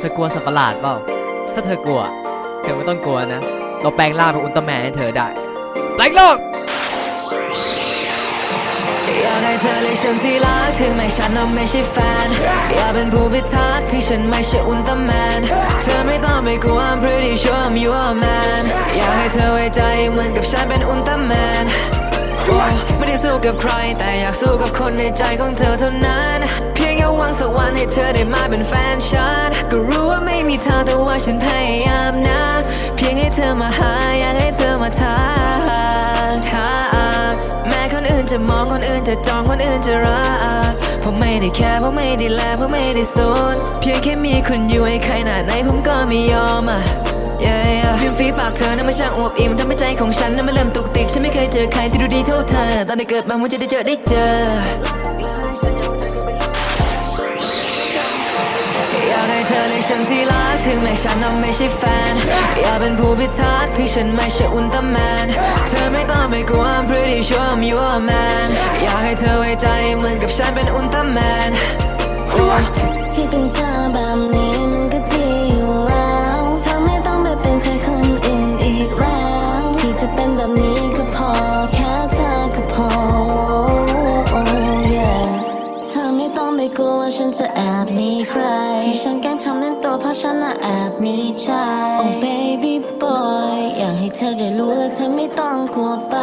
เธอกลัวสัตว์ประหลาดเปล่า ถ้าเธอกลัว เธอไม่ต้องกลัวนะ เราแปลงร่างเป็นอุลตร้าแมนให้เธอได้ แปลงร่างอยากให้เธอเรียกฉันที่รักถึงแม้ฉันนั้นไม่ใช่แฟน อยากเป็นผู้พิทักษ์ที่ฉันไม่ใช่อุลตร้าแมน เธอไม่ต้องไปกลัว I'm pretty sure I'm your man อยากให้เธอไว้ใจเหมือนกับฉันเป็นอุลตร้าแมนโอ้ไม่ได้สู้กับใคร แต่อยากสู้กับคนในใจของเธอเท่านั้น เพียงแค่หวังสักวันให้เธอได้มาเป็นแฟนฉัน ฉันพยายามนะ เพียงให้เธอมาหาอยากให้เธอมาทักทาแม้คนอื่นจะมองคนอื่นจะจองคนอื่นจะรักผมไม่ได้แค่ผมไม่ได้แลผมไม่ได้สนเพียงแค่มีคุณอยู่ให้ใครหนาไหนผมก็ไม่ยอมอะ yeah, yeah. ริมฝีปากเธอนั้นมันช่างอวบอิ่มทำให้ใจของฉันนั้นมันเริ่มตุกติก ฉันไม่เคยเจอใครที่ดูดีเท่าเธอ ตอนได้เกิดมามันจะได้เจอได้เจอ เธอเรียกฉันที่รักถึงแม้ฉันนั้นไม่ใช่แฟน อยากเป็นผู้พิทักษ์ที่ฉันไม่ใช่อุลตร้าแมน เธอไม่ต้องไปกลัว I'm pretty sure I'm your man อยากให้เธอไว้ใจเหมือนกับฉันเป็นอุลตร้าแมนโอ้ที่เป็นเธอแบบนี้มันก็ดีอยู่แล้วเธอไม่ต้องไปเป็นใครคนอื่นอีกแล้ว ที่จะเป็นแบบนี้ก็พอแค่เธอก็พอ oh, yeah เธอไม่ต้องไปกลัวว่าฉันจะแอบมีใครที่ฉันแกล้ง ทำเล่นตัวเพราะฉันน่ะแอบมีใจ oh baby boy อยากให้เธอได้รู้และเธอไม่ต้องกลัวไป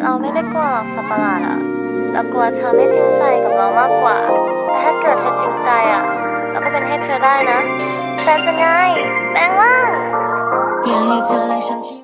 เราไม่ได้กลัวหรอกสัตว์ประหลาดอะเรากลัวเธอไม่จริงใจกับเรามากกว่า แต่ถ้าเกิดเธอจริงใจอะเราก็เป็นให้เธอได้นะแฟนจะง่ายแปลงร่างอยากให้เธอและฉันที่